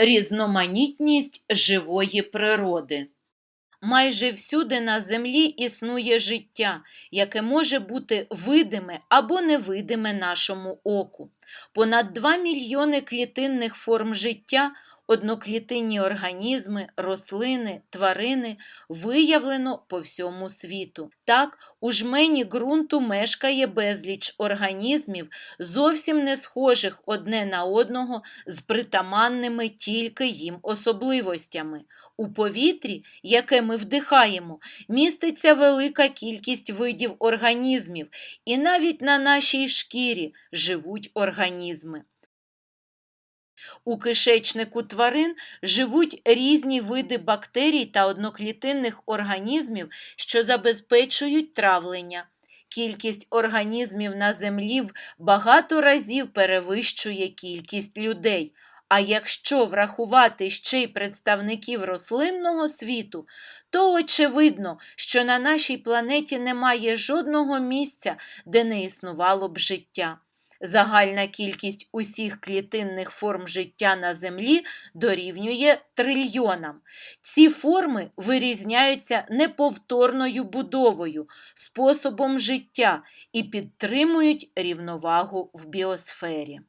різноманітність живої природи. Майже всюди на землі існує життя, яке може бути видиме або невидиме нашому оку. Понад 2 мільйони клітинних форм життя, одноклітинні організми, рослини, тварини виявлено по всьому світу. Так, у жмені ґрунту мешкає безліч організмів, зовсім не схожих одне на одного з притаманними тільки їм особливостями. У повітрі, яке ми вдихаємо, міститься велика кількість видів організмів, і навіть на нашій шкірі живуть організми. У кишечнику тварин живуть різні види бактерій та одноклітинних організмів, що забезпечують травлення. Кількість організмів на землі в багато разів перевищує кількість людей. А якщо врахувати ще й представників рослинного світу, то очевидно, що на нашій планеті немає жодного місця, де не існувало б життя. Загальна кількість усіх клітинних форм життя на Землі дорівнює трильйонам. Ці форми вирізняються неповторною будовою, способом життя і підтримують рівновагу в біосфері.